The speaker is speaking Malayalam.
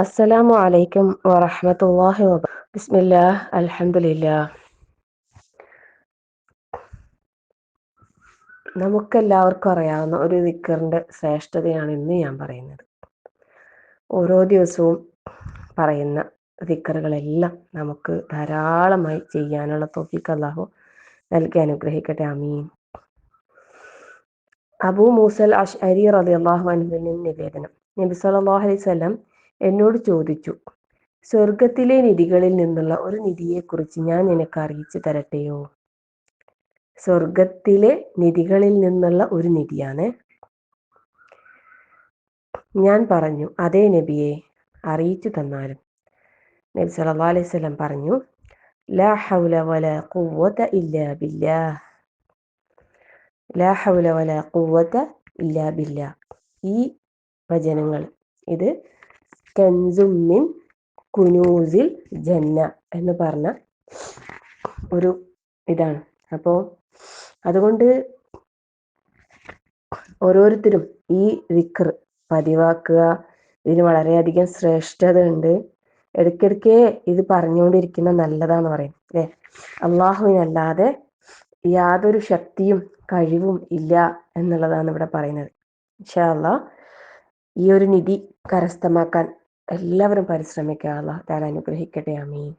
അസ്സലാമു അലൈക്കും വറഹ്മത്തുള്ളാഹി വബ അൽഹംദുലില്ലാ അൽഹംദുലില്ലാഹ്. നമുക്കെല്ലാവർക്കും അറിയാവുന്ന ഒരു ദിക്കറിന്റെ ശ്രേഷ്ഠതയാണ് ഇന്ന് ഞാൻ പറയുന്നത്. ഓരോ ദിവസവും പറയുന്ന ദിക്കറുകളെല്ലാം നമുക്ക് ധാരാളമായി ചെയ്യാനുള്ള തോഫിക്ക് അള്ളാഹു നൽകി അനുഗ്രഹിക്കട്ടെ അമീൻ അബു മൂസൽ അഷ്അരി റളിയല്ലാഹു അൻഹുവിന് നിവേദനം. നബി അലൈഹി വസല്ലം എന്നോട് ചോദിച്ചു സ്വർഗത്തിലെ നിധികളിൽ നിന്നുള്ള ഒരു നിധിയെക്കുറിച്ച് ഞാൻ നിനക്ക് അറിയിച്ചു തരട്ടെയോ? സ്വർഗത്തിലെ നിധികളിൽ നിന്നുള്ള ഒരു നിധിയാണ് ഞാൻ പറഞ്ഞു. അതേ നബിയെ അറിയിച്ചു തന്നാലും. നബി സല്ലല്ലാഹു അലൈഹി വസല്ലം പറഞ്ഞു ലാ ഹൗല വലാ ഖുവത ഇല്ലാ ബില്ലാഹ്. ലാ ഹൗല വലാ ഖുവത ഇല്ലാ ബില്ലാഹ്. ഈ വചനങ്ങൾ ഇത് കെൻസുമിൻ കുനൂസിൽ ജന്ന എന്ന് പറഞ്ഞ ഒരു ഇതാണ്. അപ്പോ അതുകൊണ്ട് ഓരോരുത്തരും ഈ വിക്ർ പതിവാക്കുക. ഇതിന് വളരെയധികം ശ്രേഷ്ഠത ഉണ്ട് ഇടയ്ക്കിടയ്ക്ക് ഇത് പറഞ്ഞുകൊണ്ടിരിക്കുന്ന നല്ലതാന്ന് പറയും അല്ലേ? അള്ളാഹുവിനല്ലാതെ യാതൊരു ശക്തിയും കഴിവും ഇല്ല എന്നുള്ളതാണ് ഇവിടെ പറയുന്നത്. ഇൻഷാ ഈ ഒരു നിധി കരസ്ഥമാക്കാൻ എല്ലാവരും പരിശ്രമിക്കുക അള്ളാഹ് താൻ അനുഗ്രഹിക്കട്ടെ. അമീൻ